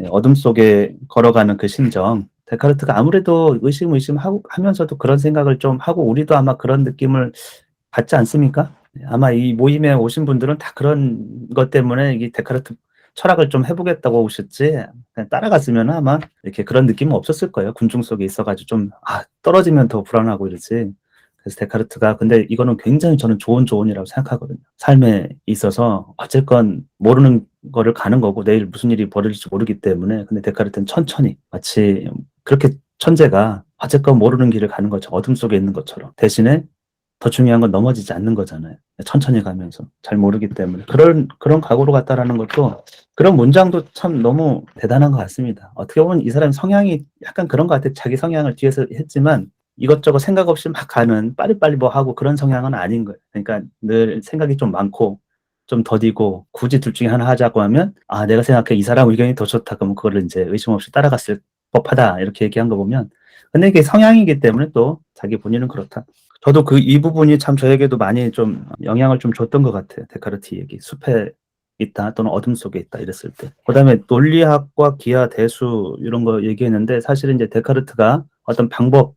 예, 어둠 속에 걸어가는 그 심정. 데카르트가 아무래도 의심 의심 하고 하면서도 그런 생각을 좀 하고 우리도 아마 그런 느낌을 받지 않습니까? 예, 아마 이 모임에 오신 분들은 다 그런 것 때문에 이 데카르트 철학을 좀 해보겠다고 오셨지 따라갔으면 아마 이렇게 그런 느낌은 없었을 거예요. 군중 속에 있어가지고 좀 아, 떨어지면 더 불안하고 이러지. 그래서 데카르트가 근데 이거는 굉장히 저는 좋은 조언이라고 생각하거든요. 삶에 있어서 어쨌건 모르는 거를 가는 거고 내일 무슨 일이 벌어질지 모르기 때문에 근데 데카르트는 천천히 마치 그렇게 천재가 어쨌건 모르는 길을 가는 것처럼 어둠 속에 있는 것처럼 대신에 더 중요한 건 넘어지지 않는 거잖아요. 천천히 가면서 잘 모르기 때문에 그런 그런 각오로 갔다라는 것도 그런 문장도 참 너무 대단한 것 같습니다. 어떻게 보면 이 사람 성향이 약간 그런 것 같아요. 자기 성향을 뒤에서 했지만 이것저것 생각 없이 막 가는 빨리빨리 뭐 하고 그런 성향은 아닌 거예요. 그러니까 늘 생각이 좀 많고 좀 더디고 굳이 둘 중에 하나 하자고 하면 아 내가 생각해 이 사람 의견이 더 좋다 그러면 그거를 이제 의심 없이 따라갔을 법하다 이렇게 얘기한 거 보면 근데 이게 성향이기 때문에 또 자기 본인은 그렇다. 저도 그 이 부분이 참 저에게도 많이 좀 영향을 좀 줬던 것 같아요. 데카르트 얘기. 숲에 있다 또는 어둠 속에 있다 이랬을 때. 그다음에 논리학과 기하 대수 이런 거 얘기했는데 사실은 이제 데카르트가 어떤 방법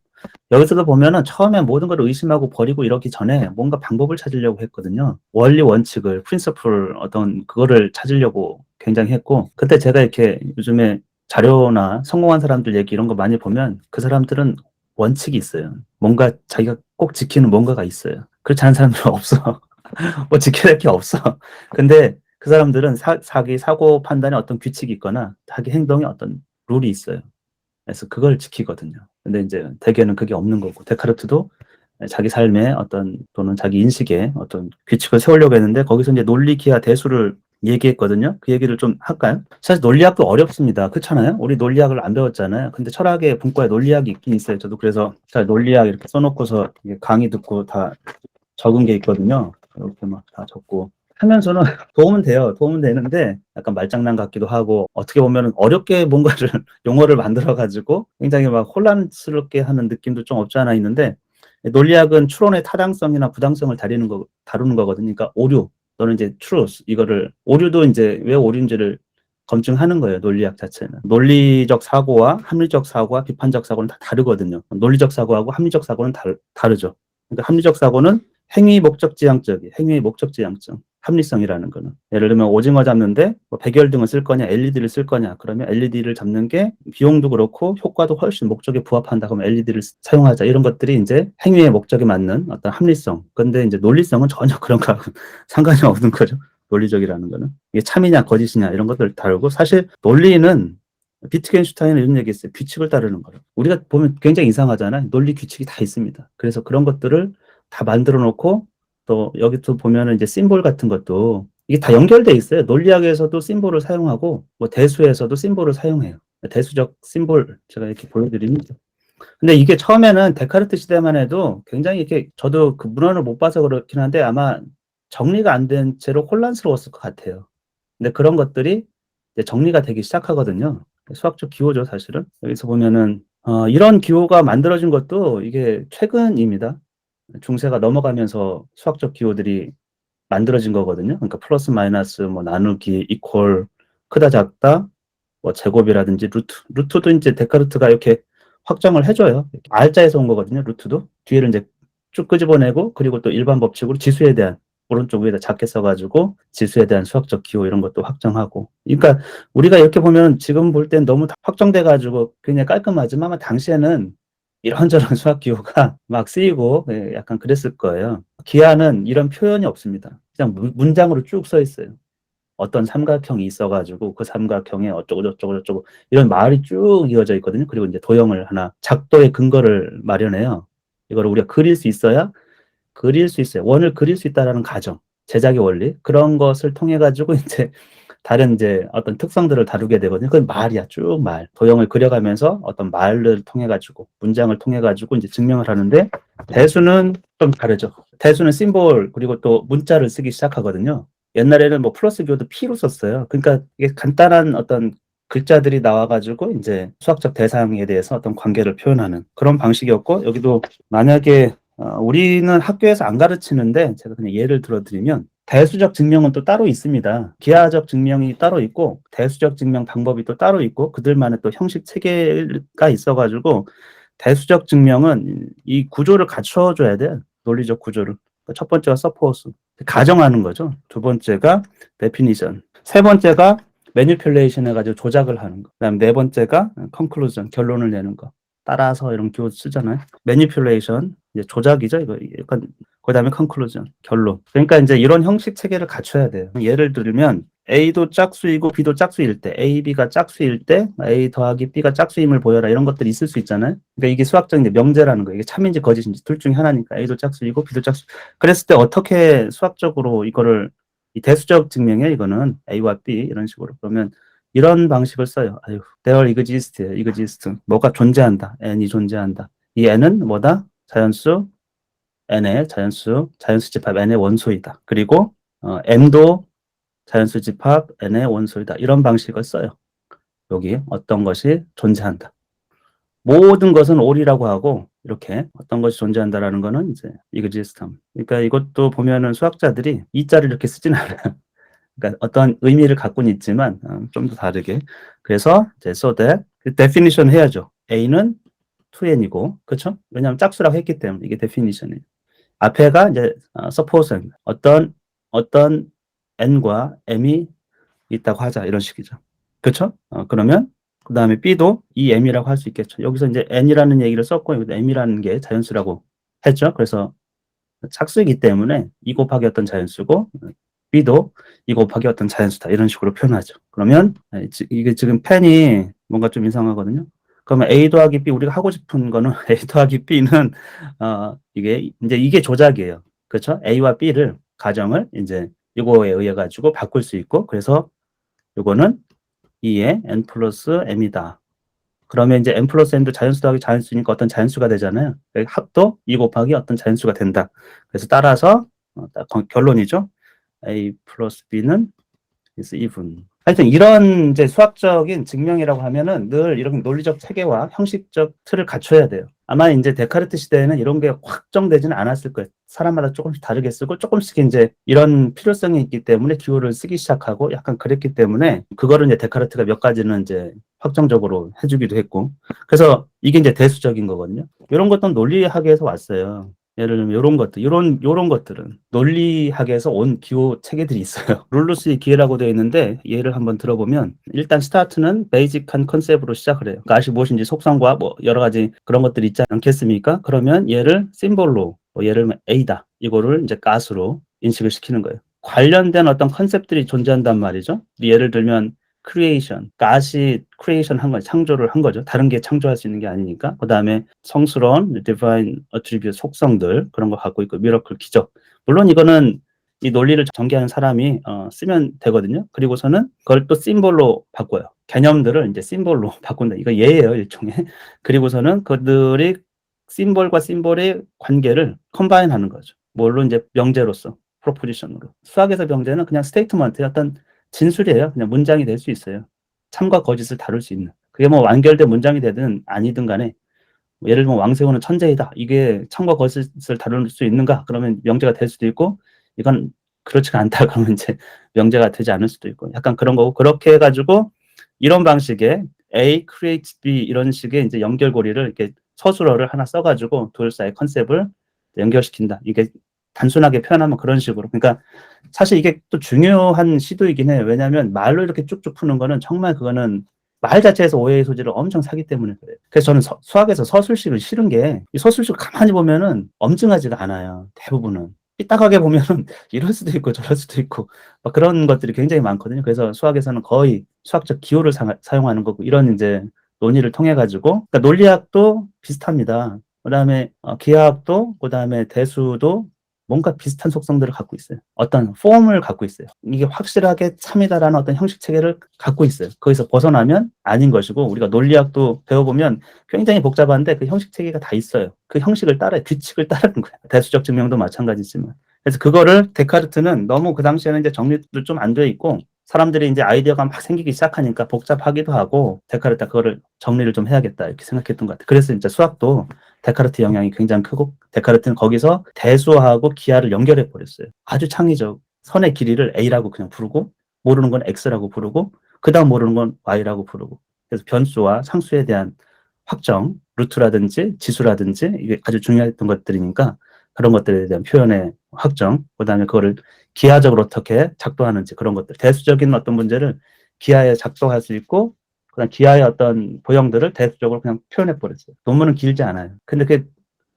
여기서도 보면은 처음에 모든 걸 의심하고 버리고 이러기 전에 뭔가 방법을 찾으려고 했거든요. 원리 원칙을 프린서플 어떤 그거를 찾으려고 굉장히 했고 그때 제가 이렇게 요즘에 자료나 성공한 사람들 얘기 이런 거 많이 보면 그 사람들은 원칙이 있어요. 뭔가 자기가 꼭 지키는 뭔가가 있어요. 그렇지 않은 사람들은 없어. 뭐 지켜야 될게 없어. 근데 그 사람들은 사, 자기 사고 판단에 어떤 규칙이 있거나 자기 행동에 어떤 룰이 있어요. 그래서 그걸 지키거든요. 근데 이제 대개는 그게 없는 거고 데카르트도 자기 삶에 어떤 또는 자기 인식에 어떤 규칙을 세우려고 했는데 거기서 이제 논리 기하 대수를 얘기했거든요. 그 얘기를 좀 할까요? 사실 논리학도 어렵습니다. 그렇잖아요? 우리 논리학을 안 배웠잖아요. 근데 철학의 분과에 논리학이 있긴 있어요. 저도 그래서 자 논리학 이렇게 써놓고서 강의 듣고 다 적은 게 있거든요. 이렇게 막 다 적고 하면서는 도움은 돼요. 도움은 되는데 약간 말장난 같기도 하고 어떻게 보면 어렵게 뭔가를 용어를 만들어 가지고 굉장히 막 혼란스럽게 하는 느낌도 좀 없지 않아 있는데 논리학은 추론의 타당성이나 부당성을 다루는 거 다루는 거거든요. 그러니까 오류 또는 이제 truth 이거를 오류도 이제 왜 오류인지를 검증하는 거예요. 논리학 자체는 논리적 사고와 합리적 사고와 비판적 사고는 다 다르거든요. 논리적 사고하고 합리적 사고는 다, 다르죠. 그러니까 합리적 사고는 행위 목적 지향적이 행위의 목적 지향적 합리성이라는 거는. 예를 들면 오징어 잡는데 뭐 백열등을 쓸 거냐 LED를 쓸 거냐. 그러면 LED를 잡는 게 비용도 그렇고 효과도 훨씬 목적에 부합한다. 그러면 LED를 사용하자. 이런 것들이 이제 행위의 목적에 맞는 어떤 합리성. 근데 이제 논리성은 전혀 그런 거하고 상관이 없는 거죠. 논리적이라는 거는. 이게 참이냐 거짓이냐 이런 것들 다르고 사실 논리는 비트겐슈타인은 이런 얘기 했어요. 규칙을 따르는 거예요. 우리가 보면 굉장히 이상하잖아요. 논리 규칙이 다 있습니다. 그래서 그런 것들을 다 만들어 놓고 또 여기 또 보면은 이제 심볼 같은 것도 이게 다 연결돼 있어요. 논리학에서도 심볼을 사용하고 뭐 대수에서도 심볼을 사용해요. 대수적 심볼 제가 이렇게 보여드립니다. 근데 이게 처음에는 데카르트 시대만 해도 굉장히 이렇게 저도 그 문헌을 못 봐서 그렇긴 한데 아마 정리가 안 된 채로 혼란스러웠을 것 같아요. 근데 그런 것들이 이제 정리가 되기 시작하거든요. 수학적 기호죠, 사실은. 여기서 보면은 어, 이런 기호가 만들어진 것도 이게 최근입니다. 중세가 넘어가면서 수학적 기호들이 만들어진 거거든요. 그러니까 플러스 마이너스 뭐 나누기 이퀄 크다 작다 뭐 제곱이라든지 루트 루트도 이제 데카르트가 이렇게 확정을 해줘요. R자에서 온 거거든요. 루트도 뒤에를 이제 쭉 끄집어내고 그리고 또 일반 법칙으로 지수에 대한 오른쪽 위에다 작게 써가지고 지수에 대한 수학적 기호 이런 것도 확정하고. 그러니까 우리가 이렇게 보면 지금 볼 땐 너무 확정돼가지고 그냥 깔끔하지만 당시에는 이런저런 수학 기호가 막 쓰이고 예, 약간 그랬을 거예요. 기하는 이런 표현이 없습니다. 그냥 문장으로 쭉 써 있어요. 어떤 삼각형이 있어가지고 그 삼각형에 어쩌고 저쩌고 저쩌고 이런 말이 쭉 이어져 있거든요. 그리고 이제 도형을 하나 작도의 근거를 마련해요. 이걸 우리가 그릴 수 있어야 그릴 수 있어요. 원을 그릴 수 있다라는 가정, 제작의 원리 그런 것을 통해 가지고 이제 다른 이제 어떤 특성들을 다루게 되거든요. 그건 말이야, 쭉 말. 도형을 그려가면서 어떤 말을 통해 가지고 문장을 통해 가지고 이제 증명을 하는데 대수는 좀 다르죠. 대수는 심볼 그리고 또 문자를 쓰기 시작하거든요. 옛날에는 뭐 플러스 기호도 P로 썼어요. 그러니까 이게 간단한 어떤 글자들이 나와가지고 이제 수학적 대상에 대해서 어떤 관계를 표현하는 그런 방식이었고 여기도 만약에 어, 우리는 학교에서 안 가르치는데 제가 그냥 예를 들어드리면 대수적 증명은 또 따로 있습니다. 기하적 증명이 따로 있고 대수적 증명 방법이 또 따로 있고 그들만의 또 형식 체계가 있어가지고 대수적 증명은 이 구조를 갖춰줘야 돼. 논리적 구조를. 첫 번째가 서포스. 가정하는 거죠. 두 번째가 데피니션. 세 번째가 매니플레이션 해가지고 조작을 하는 거. 그다음 네 번째가 컨클루전 결론을 내는 거. 따라서 이런 기호 쓰잖아요. 매니플레이션 이제 조작이죠. 이거 약간 그 다음에 컨클루전 결론. 그러니까 이제 이런 형식 체계를 갖춰야 돼요. 예를 들면 A도 짝수이고 B도 짝수일 때, A, B가 짝수일 때 A 더하기 B가 짝수임을 보여라 이런 것들이 있을 수 있잖아요. 그러니까 이게 수학적인 명제라는 거예요. 이게 참인지 거짓인지 둘 중에 하나니까 A도 짝수이고 B도 짝수. 그랬을 때 어떻게 수학적으로 이거를 이 대수적 증명에 이거는 A와 B 이런 식으로 그러면 이런 방식을 써요. 아유, there exist예요. exist. 뭐가 존재한다. n이 존재한다. 이 n은 뭐다? 자연수 n의 자연수, 자연수 집합 n의 원소이다. 그리고 어, m도 자연수 집합 n의 원소이다. 이런 방식을 써요. 여기 어떤 것이 존재한다. 모든 것은 all이라고 하고 이렇게 어떤 것이 존재한다라는 거는 이제 exist함. 그러니까 이것도 보면은 수학자들이 이 자를 이렇게 쓰진 않아요. 그러니까 어떤 의미를 갖고는 있지만 어, 좀더 다르게. 그래서 이제 so that 그 definition 해야죠. A는 2n이고 그렇죠? 왜냐하면 짝수라고 했기 때문에 이게 definition이에요. 앞에가 이제 어, suppose 어떤 어떤 n과 m이 있다고 하자 이런 식이죠. 그렇죠? 어, 그러면 그 다음에 b도 이 m이라고 할 수 있겠죠. 여기서 이제 n이라는 얘기를 썼고 여기다 m이라는 게 자연수라고 했죠. 그래서 짝수이기 때문에 2 곱하기 어떤 자연수고 b도 2 곱하기 어떤 자연수다 이런 식으로 표현하죠. 그러면 이게 지금 펜이 뭔가 좀 이상하거든요. 그러면 a 더하기 b 우리가 하고 싶은 거는 a 더하기 b는 어 이게 이제 이게 조작이에요. 그렇죠? a와 b를 가정을 이제 이거에 의해 가지고 바꿀 수 있고 그래서 이거는 2의 n 플러스 m이다. 그러면 이제 n 플러스 m도 자연수 더하기 자연수니까 어떤 자연수가 되잖아요. 합도 2 곱하기 어떤 자연수가 된다. 그래서 따라서 어, 결론이죠. a 플러스 b는 is even. 하여튼 이런 이제 수학적인 증명이라고 하면은 늘 이런 논리적 체계와 형식적 틀을 갖춰야 돼요. 아마 이제 데카르트 시대에는 이런 게 확정되지는 않았을 거예요. 사람마다 조금씩 다르게 쓰고 조금씩 이제 이런 필요성이 있기 때문에 기호를 쓰기 시작하고 약간 그랬기 때문에 그거를 이제 데카르트가 몇 가지는 이제 확정적으로 해주기도 했고 그래서 이게 이제 대수적인 거거든요. 이런 것도 논리학에서 왔어요. 예를 들면 이런 것들, 이런 요런 것들은 논리학에서 온 기호 체계들이 있어요. 룰루스의 기회라고 되어 있는데 예를 한번 들어보면 일단 스타트는 베이직한 컨셉으로 시작을 해요. 그것이 무엇인지 속성과 뭐 여러 가지 그런 것들이 있지 않겠습니까? 그러면 얘를 심볼로 뭐 예를 들면 A다 이거를 이제 가스로 인식을 시키는 거예요. 관련된 어떤 컨셉들이 존재한단 말이죠. 예를 들면 크리에이션, 가시 크리에이션 한 거죠. 창조를 한 거죠. 다른 게 창조할 수 있는 게 아니니까. 그 다음에 성스러운 디바인 어트리뷰 속성들 그런 거 갖고 있고 미러클 기적. 물론 이거는 이 논리를 전개하는 사람이 어, 쓰면 되거든요. 그리고서는 그걸 또 심볼로 바꿔요. 개념들을 이제 심볼로 바꾼다. 이거 예예요, 일종의. 그리고서는 그들이 심볼과 심볼의 관계를 컴바인 하는 거죠. 물론 이제 명제로서 프로포지션으로. 수학에서 명제는 그냥 스테이트먼트 어떤 진술이에요. 그냥 문장이 될 수 있어요. 참과 거짓을 다룰 수 있는. 그게 뭐 완결된 문장이 되든 아니든 간에 뭐 예를 들면 왕세훈은 천재이다. 이게 참과 거짓을 다룰 수 있는가? 그러면 명제가 될 수도 있고 이건 그렇지가 않다. 그러면 이제 명제가 되지 않을 수도 있고 약간 그런 거고 그렇게 해가지고 이런 방식의 A creates B 이런 식의 이제 연결고리를 이렇게 서술어를 하나 써가지고 둘 사이 컨셉을 연결시킨다. 이게 단순하게 표현하면 그런 식으로. 그러니까 사실 이게 또 중요한 시도이긴 해요. 왜냐하면 말로 이렇게 쭉쭉 푸는 거는 정말 그거는 말 자체에서 오해의 소지를 엄청 사기 때문에 그래요. 그래서 저는 서, 수학에서 서술식을 싫은 게 이 서술식 가만히 보면은 엄증하지가 않아요. 대부분은. 삐딱하게 보면은 이럴 수도 있고 저럴 수도 있고 막 그런 것들이 굉장히 많거든요. 그래서 수학에서는 거의 수학적 기호를 사, 사용하는 거고 이런 이제 논의를 통해 가지고 그러니까 논리학도 비슷합니다. 그다음에 어, 기하학도 그다음에 대수도 뭔가 비슷한 속성들을 갖고 있어요. 어떤 폼을 갖고 있어요. 이게 확실하게 참이다라는 어떤 형식 체계를 갖고 있어요. 거기서 벗어나면 아닌 것이고 우리가 논리학도 배워보면 굉장히 복잡한데 그 형식 체계가 다 있어요. 그 형식을 따라 규칙을 따르는 거예요. 대수적 증명도 마찬가지지만. 그래서 그거를 데카르트는 너무 그 당시에는 이제 정리도 좀 안 돼 있고 사람들이 이제 아이디어가 막 생기기 시작하니까 복잡하기도 하고 데카르트 그거를 정리를 좀 해야겠다 이렇게 생각했던 것 같아요. 그래서 진짜 수학도 데카르트 영향이 굉장히 크고 데카르트는 거기서 대수하고 기하를 연결해 버렸어요. 아주 창의적. 선의 길이를 A라고 그냥 부르고 모르는 건 X라고 부르고 그다음 모르는 건 Y라고 부르고 그래서 변수와 상수에 대한 확정, 루트라든지 지수라든지 이게 아주 중요했던 것들이니까 그런 것들에 대한 표현의 확정, 그다음에 그거를 기하적으로 어떻게 작동하는지 그런 것들 대수적인 어떤 문제를 기하에 작동할 수 있고 그다음 기하의 어떤 보형들을 대수적으로 그냥 표현해 버렸어요. 논문은 길지 않아요. 근데 그게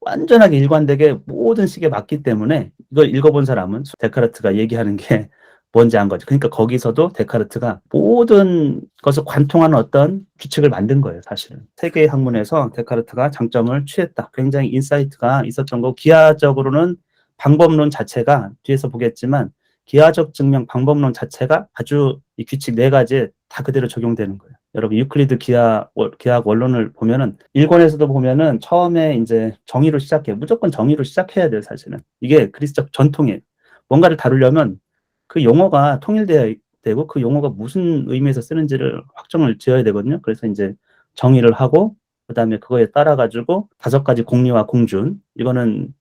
완전하게 일관되게 모든 식에 맞기 때문에 이걸 읽어본 사람은 데카르트가 얘기하는 게 뭔지 안 거죠. 그러니까 거기서도 데카르트가 모든 것을 관통하는 어떤 규칙을 만든 거예요, 사실은. 세계의 학문에서 데카르트가 장점을 취했다. 굉장히 인사이트가 있었던 거. 기하적으로는 방법론 자체가 뒤에서 보겠지만 기하적 증명 방법론 자체가 아주 이 규칙 네 가지에 다 그대로 적용되는 거예요. 여러분 유클리드 기하 기하학 원론을 보면은 일권에서도 보면은 처음에 이제 정의로 시작해 무조건 정의로 시작해야 돼요 사실은 이게 그리스적 전통이에요. 뭔가를 다루려면 그 용어가 통일돼야 되고 그 용어가 무슨 의미에서 쓰는지를 확정을 지어야 되거든요. 그래서 이제 정의를 하고 그다음에 그거에 따라 가지고 다섯 가지 공리와 공준 이거는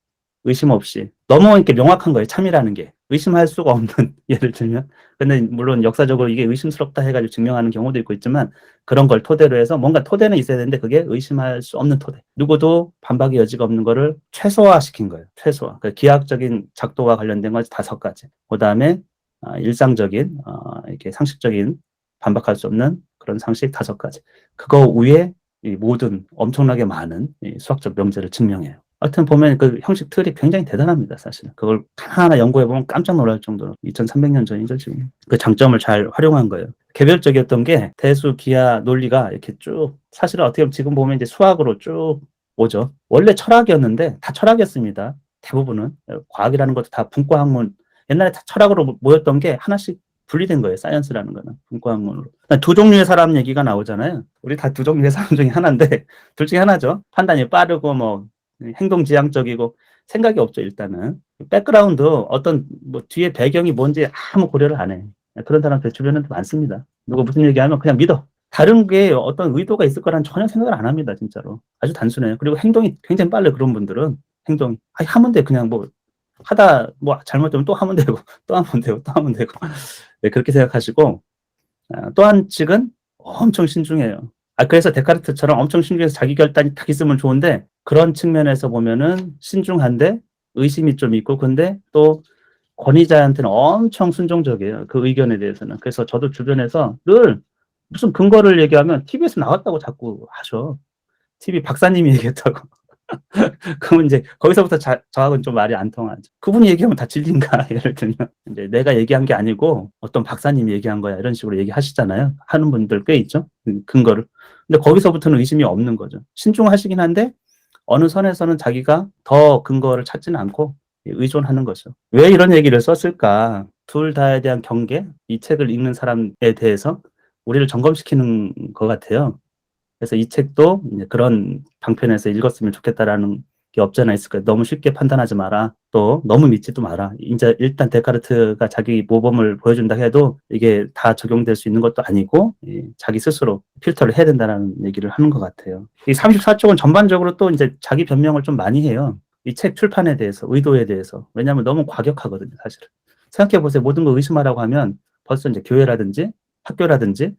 의심 없이 너무 이렇게 명확한 거예요. 참이라는 게 의심할 수가 없는 예를 들면. 근데 물론 역사적으로 이게 의심스럽다 해가지고 증명하는 경우도 있고 있지만 그런 걸 토대로 해서 뭔가 토대는 있어야 되는데 그게 의심할 수 없는 토대. 누구도 반박의 여지가 없는 거를 최소화시킨 거예요. 최소화. 그 기하학적인 작도와 관련된 건 다섯 가지. 그 다음에 아, 일상적인 어, 이렇게 상식적인 반박할 수 없는 그런 상식 다섯 가지. 그거 위에 이 모든 엄청나게 많은 이 수학적 명제를 증명해요. 하여튼 보면 그 형식 틀이 굉장히 대단합니다, 사실은. 그걸 하나하나 연구해보면 깜짝 놀랄 정도로 2300년 전이죠, 지금. 그 장점을 잘 활용한 거예요. 개별적이었던 게 대수, 기하, 논리가 이렇게 쭉, 사실은 어떻게 보면 지금 보면 이제 수학으로 쭉 오죠. 원래 철학이었는데 다 철학이었습니다. 대부분은. 과학이라는 것도 다 분과학문, 옛날에 다 철학으로 모였던 게 하나씩 분리된 거예요. 사이언스라는 거는 분과학문으로. 두 종류의 사람 얘기가 나오잖아요. 우리 다 두 종류의 사람 중에 하나인데 둘 중에 하나죠. 판단이 빠르고 뭐 행동 지향적이고 생각이 없죠 일단은 백그라운드 어떤 뭐 뒤에 배경이 뭔지 아무 고려를 안 해. 그런 사람들 주변에도 많습니다. 누가 무슨 얘기하면 그냥 믿어. 다른 게 어떤 의도가 있을 거란 전혀 생각을 안 합니다 진짜로. 아주 단순해요. 그리고 행동이 굉장히 빨라 그런 분들은 행동이 아 하면 돼 그냥 뭐 하다 뭐 잘못되면 또 하면 되고 또 하면 되고 또 하면 되고 네, 그렇게 생각하시고 아, 또한 측은 엄청 신중해요. 아 그래서 데카르트처럼 엄청 신중해서 자기 결단이 딱 있으면 좋은데 그런 측면에서 보면은 신중한데 의심이 좀 있고 근데 또 권위자한테는 엄청 순종적이에요. 그 의견에 대해서는. 그래서 저도 주변에서 늘 무슨 근거를 얘기하면 TV에서 나왔다고 자꾸 하셔. TV 박사님이 얘기했다고. 그러면 이제 거기서부터 자, 저하고는 좀 말이 안 통하죠. 그분이 얘기하면 다 진리인가? 예를 들면 이제 내가 얘기한 게 아니고 어떤 박사님이 얘기한 거야 이런 식으로 얘기하시잖아요. 하는 분들 꽤 있죠. 근거를. 근데 거기서부터는 의심이 없는 거죠. 신중하시긴 한데 어느 선에서는 자기가 더 근거를 찾지는 않고 의존하는 거죠. 왜 이런 얘기를 썼을까? 둘 다에 대한 경계, 이 책을 읽는 사람에 대해서 우리를 점검시키는 것 같아요. 그래서 이 책도 그런 방편에서 읽었으면 좋겠다라는 게 없잖아 있을 거예요. 너무 쉽게 판단하지 마라. 또 너무 믿지도 마라. 이제 일단 데카르트가 자기 모범을 보여준다 해도 이게 다 적용될 수 있는 것도 아니고 자기 스스로 필터를 해야 된다는 얘기를 하는 것 같아요. 이 34쪽은 전반적으로 또 이제 자기 변명을 좀 많이 해요. 이 책 출판에 대해서, 의도에 대해서. 왜냐하면 너무 과격하거든요, 사실은. 생각해 보세요. 모든 걸 의심하라고 하면 벌써 이제 교회라든지 학교라든지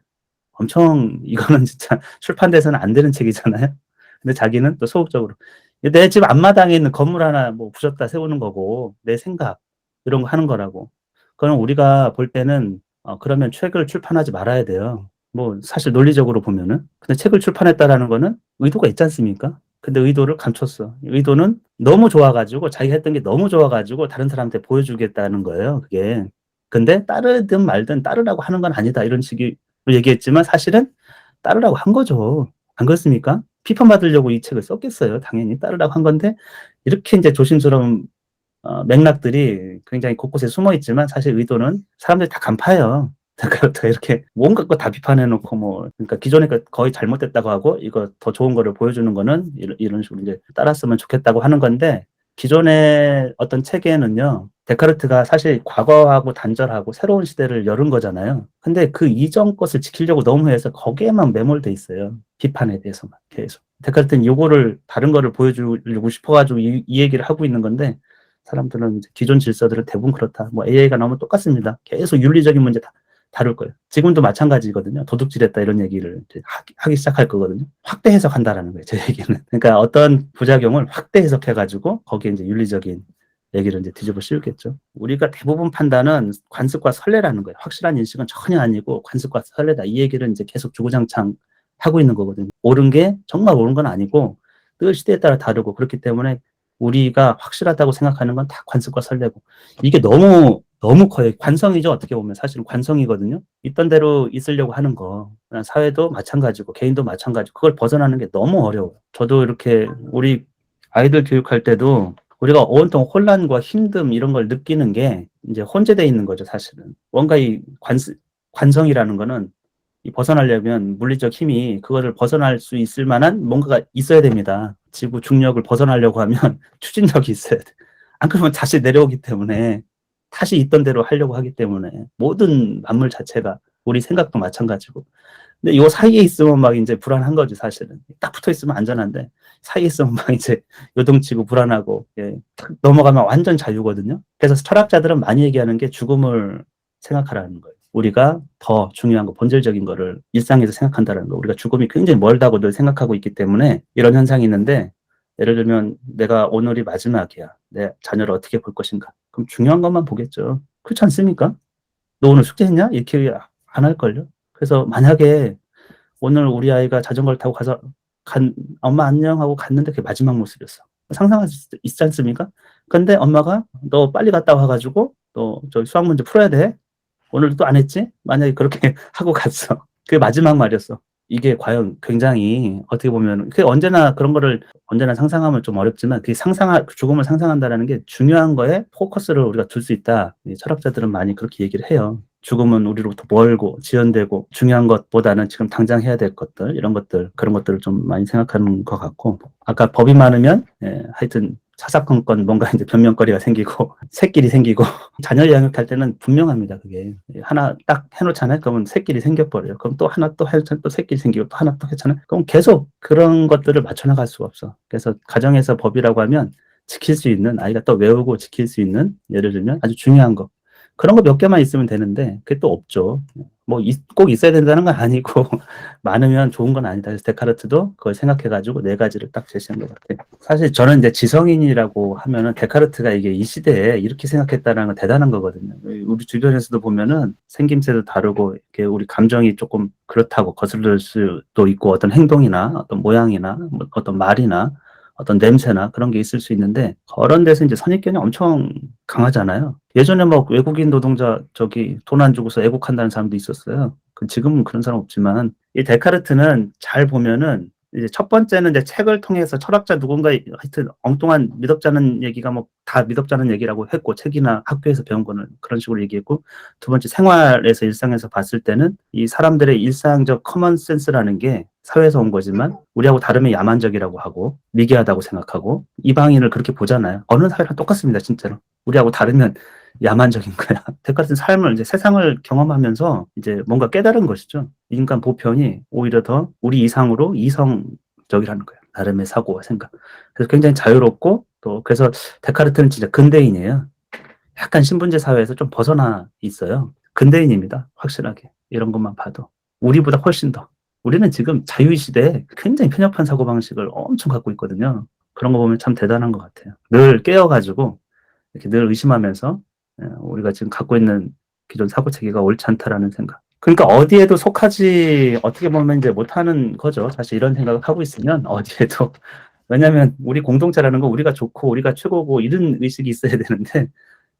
엄청 이거는 진짜 출판돼서는 안 되는 책이잖아요. 근데 자기는 또 소극적으로 내 집 앞마당에 있는 건물 하나 뭐 부셨다 세우는 거고 내 생각 이런 거 하는 거라고. 그럼 우리가 볼 때는 어, 그러면 책을 출판하지 말아야 돼요. 뭐 사실 논리적으로 보면은 근데 책을 출판했다라는 거는 의도가 있지 않습니까? 근데 의도를 감췄어. 의도는 너무 좋아가지고 자기가 했던 게 너무 좋아가지고 다른 사람한테 보여주겠다는 거예요. 그게. 근데 따르든 말든 따르라고 하는 건 아니다 이런 식으로 얘기했지만 사실은 따르라고 한 거죠. 안 그렇습니까? 비판받으려고 이 책을 썼겠어요. 당연히 따르라고 한 건데 이렇게 이제 조심스러운 어, 맥락들이 굉장히 곳곳에 숨어 있지만 사실 의도는 사람들이 다 간파해요. 그러니까 이렇게 뭔가 다 비판해놓고 뭐 그러니까 기존에 거의 잘못됐다고 하고 이거 더 좋은 거를 보여주는 거는 이런, 이런 식으로 이제 따랐으면 좋겠다고 하는 건데 기존의 어떤 체계는요 데카르트가 사실 과거하고 단절하고 새로운 시대를 열은 거잖아요. 근데 그 이전 것을 지키려고 너무 해서 거기에만 매몰돼 있어요. 비판에 대해서만 계속. 데카르트는 요거를 다른 거를 보여주고 싶어가지고 이, 이 얘기를 하고 있는 건데 사람들은 기존 질서들은 대부분 그렇다. 뭐 AI가 나오면 똑같습니다. 계속 윤리적인 문제 다 다룰 거예요. 지금도 마찬가지거든요. 도둑질했다 이런 얘기를 하기, 하기 시작할 거거든요. 확대 해석한다라는 거예요. 제 얘기는. 그러니까 어떤 부작용을 확대 해석해가지고 거기에 이제 윤리적인 얘기를 이제 뒤집어 씌우겠죠. 우리가 대부분 판단은 관습과 설레라는 거예요. 확실한 인식은 전혀 아니고 관습과 설레다. 이 얘기를 이제 계속 주구장창 하고 있는 거거든요. 옳은 게 정말 옳은 건 아니고 늘 시대에 따라 다르고 그렇기 때문에 우리가 확실하다고 생각하는 건 다 관습과 설레고 이게 너무 너무 커요. 관성이죠. 어떻게 보면 사실은 관성이거든요. 있던 대로 있으려고 하는 거. 사회도 마찬가지고 개인도 마찬가지고 그걸 벗어나는 게 너무 어려워요. 저도 이렇게 우리 아이들 교육할 때도 우리가 온통 혼란과 힘듦 이런 걸 느끼는 게 이제 혼재돼 있는 거죠, 사실은. 뭔가 이 관, 관성이라는 거는 이 벗어나려면 물리적 힘이 그거를 벗어날 수 있을 만한 뭔가가 있어야 됩니다. 지구 중력을 벗어나려고 하면 추진력이 있어야 돼. 안 그러면 다시 내려오기 때문에 다시 있던 대로 하려고 하기 때문에 모든 만물 자체가 우리 생각도 마찬가지고. 근데 이 사이에 있으면 막 이제 불안한 거지 사실은. 딱 붙어 있으면 안전한데 막 이제 요동치고 불안하고 예. 넘어가면 완전 자유거든요. 그래서 철학자들은 많이 얘기하는 게 죽음을 생각하라는 거예요. 우리가 더 중요한 거, 본질적인 거를 일상에서 생각한다는 거. 우리가 죽음이 굉장히 멀다고 늘 생각하고 있기 때문에 이런 현상이 있는데 예를 들면 내가 오늘이 마지막이야. 내 자녀를 어떻게 볼 것인가. 그럼 중요한 것만 보겠죠. 그렇지 않습니까? 너 오늘 숙제했냐? 이렇게 안 할걸요? 그래서 만약에 오늘 우리 아이가 자전거를 타고 가서 간, 엄마 안녕 하고 갔는데 그게 마지막 모습이었어. 상상할 수 있지 않습니까? 근데 엄마가 너 빨리 갔다 와가지고 너저 수학 문제 풀어야 돼. 오늘도 또안 했지? 만약에 그렇게 하고 갔어. 그게 마지막 말이었어. 이게 과연 굉장히 어떻게 보면 그 언제나 그런 거를 언제나 상상하면 좀 어렵지만 그 상상할 죽음을 상상한다라는 게 중요한 거에 포커스를 우리가 둘 수 있다. 철학자들은 많이 그렇게 얘기를 해요. 죽음은 우리로부터 멀고 지연되고 중요한 것보다는 지금 당장 해야 될 것들 이런 것들 그런 것들을 좀 많이 생각하는 것 같고 아까 법이 많으면 예, 하여튼 사사건 건 뭔가 이제 변명거리가 생기고 새끼리 생기고 자녀 양육할 때는 분명합니다 그게. 하나 딱 해놓잖아요 그러면 새끼리 생겨버려요. 그럼 또 하나 또 해놓잖아요 또 새끼리 생기고 또 하나 또 했잖아요 그럼 계속 그런 것들을 맞춰나갈 수가 없어. 그래서 가정에서 법이라고 하면 지킬 수 있는 아이가 또 외우고 지킬 수 있는 예를 들면 아주 중요한 거 그런 거 몇 개만 있으면 되는데 그게 또 없죠. 뭐 꼭 있어야 된다는 건 아니고 많으면 좋은 건 아니다. 그래서 데카르트도 그걸 생각해가지고 네 가지를 딱 제시한 것 같아요. 사실 저는 이제 지성인이라고 하면은 데카르트가 이게 이 시대에 이렇게 생각했다는 건 대단한 거거든요. 우리 주변에서도 보면은 생김새도 다르고 이렇게 우리 감정이 조금 그렇다고 거슬릴 수도 있고 어떤 행동이나 어떤 모양이나 뭐 어떤 말이나 어떤 냄새나 그런 게 있을 수 있는데 그런 데서 이제 선입견이 엄청 강하잖아요. 예전에 뭐 외국인 노동자 저기 돈 안 주고서 애국한다는 사람도 있었어요. 그 지금은 그런 사람 없지만 이 데카르트는 잘 보면은 이제 첫 번째는 이제 책을 통해서 철학자 누군가 하여튼 엉뚱한 미덥잖은 얘기가 뭐 다 미덥잖은 얘기라고 했고 책이나 학교에서 배운 거는 그런 식으로 얘기했고 두 번째 생활에서 일상에서 봤을 때는 이 사람들의 일상적 커먼 센스라는 게 사회에서 온 거지만 우리하고 다르면 야만적이라고 하고 미개하다고 생각하고 이방인을 그렇게 보잖아요. 어느 사회랑 똑같습니다, 진짜로. 우리하고 다르면 야만적인 거야. 데카르트는 삶을 이제 세상을 경험하면서 이제 뭔가 깨달은 것이죠. 인간 보편이 오히려 더 우리 이상으로 이성적이라는 거예요. 나름의 사고와 생각. 그래서 굉장히 자유롭고 또 그래서 데카르트는 진짜 근대인이에요. 약간 신분제 사회에서 좀 벗어나 있어요. 근대인입니다. 확실하게. 이런 것만 봐도. 우리보다 훨씬 더. 우리는 지금 자유시대에 굉장히 편협한 사고방식을 엄청 갖고 있거든요. 그런 거 보면 참 대단한 것 같아요. 늘 깨어가지고 이렇게 늘 의심하면서 예, 우리가 지금 갖고 있는 기존 사고 체계가 옳지 않다라는 생각. 그러니까 어디에도 속하지 어떻게 보면 이제 못하는 거죠. 사실 이런 생각을 하고 있으면 어디에도 왜냐하면 우리 공동체라는 거 우리가 좋고 우리가 최고고 이런 의식이 있어야 되는데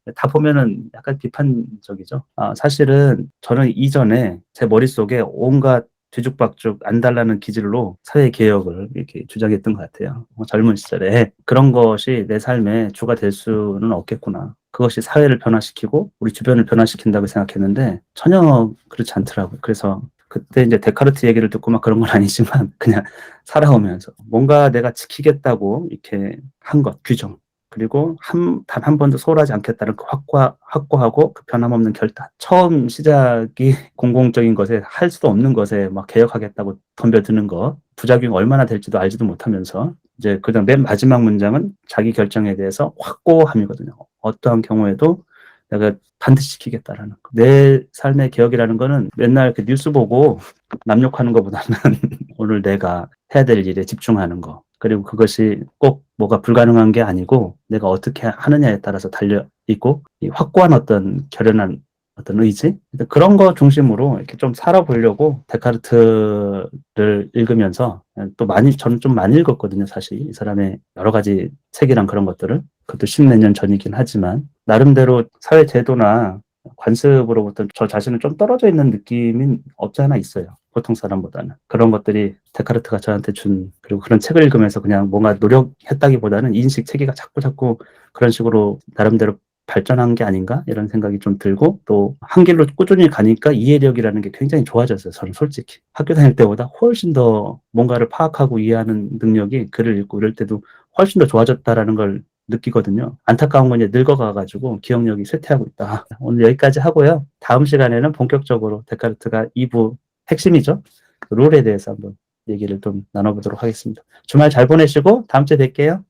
다 보면은 약간 비판적이죠. 아, 사실은 저는 이전에 제 머릿속에 온갖 뒤죽박죽 안 달라는 기질로 사회 개혁을 이렇게 주장했던 것 같아요. 뭐 젊은 시절에 그런 것이 내 삶의 주가 될 수는 없겠구나. 그것이 사회를 변화시키고 우리 주변을 변화시킨다고 생각했는데 전혀 그렇지 않더라고요. 그래서 그때 이제 데카르트 얘기를 듣고 막 그런 건 아니지만 그냥 살아오면서 뭔가 내가 지키겠다고 이렇게 한 것, 규정. 그리고 한, 단 한 번도 소홀하지 않겠다는 그 확고, 확고하고 그 변함없는 결단. 처음 시작이 공공적인 것에 할 수도 없는 것에 막 개혁하겠다고 덤벼드는 거. 부작용이 얼마나 될지도 알지도 못하면서 이제 그다음 맨 마지막 문장은 자기 결정에 대해서 확고함이거든요. 어떠한 경우에도 내가 반드시 지키겠다라는 거. 내 삶의 개혁이라는 거는 맨날 그 뉴스 보고 남 욕하는 것보다는 오늘 내가 해야 될 일에 집중하는 거. 그리고 그것이 꼭 뭐가 불가능한 게 아니고 내가 어떻게 하느냐에 따라서 달려 있고 이 확고한 어떤 결연한 어떤 의지 그런 거 중심으로 이렇게 좀 살아보려고 데카르트를 읽으면서 또 많이 저는 좀 많이 읽었거든요 사실 이 사람의 여러 가지 책이랑 그런 것들을 그것도 십몇 년 전이긴 하지만 나름대로 사회 제도나 관습으로부터 저 자신은 좀 떨어져 있는 느낌이 없지 않아 있어요. 보통 사람보다는. 그런 것들이 데카르트가 저한테 준, 그리고 그런 책을 읽으면서 그냥 뭔가 노력했다기보다는 인식 체계가 자꾸 자꾸 그런 식으로 나름대로 발전한 게 아닌가? 이런 생각이 좀 들고 또 한 길로 꾸준히 가니까 이해력이라는 게 굉장히 좋아졌어요. 저는 솔직히. 학교 다닐 때보다 훨씬 더 뭔가를 파악하고 이해하는 능력이 글을 읽고 이럴 때도 훨씬 더 좋아졌다라는 걸 느끼거든요. 안타까운 건 이제 늙어가가지고 기억력이 쇠퇴하고 있다. 오늘 여기까지 하고요. 다음 시간에는 본격적으로 데카르트가 2부 핵심이죠. 그 룰에 대해서 한번 얘기를 좀 나눠보도록 하겠습니다. 주말 잘 보내시고 다음 주에 뵐게요.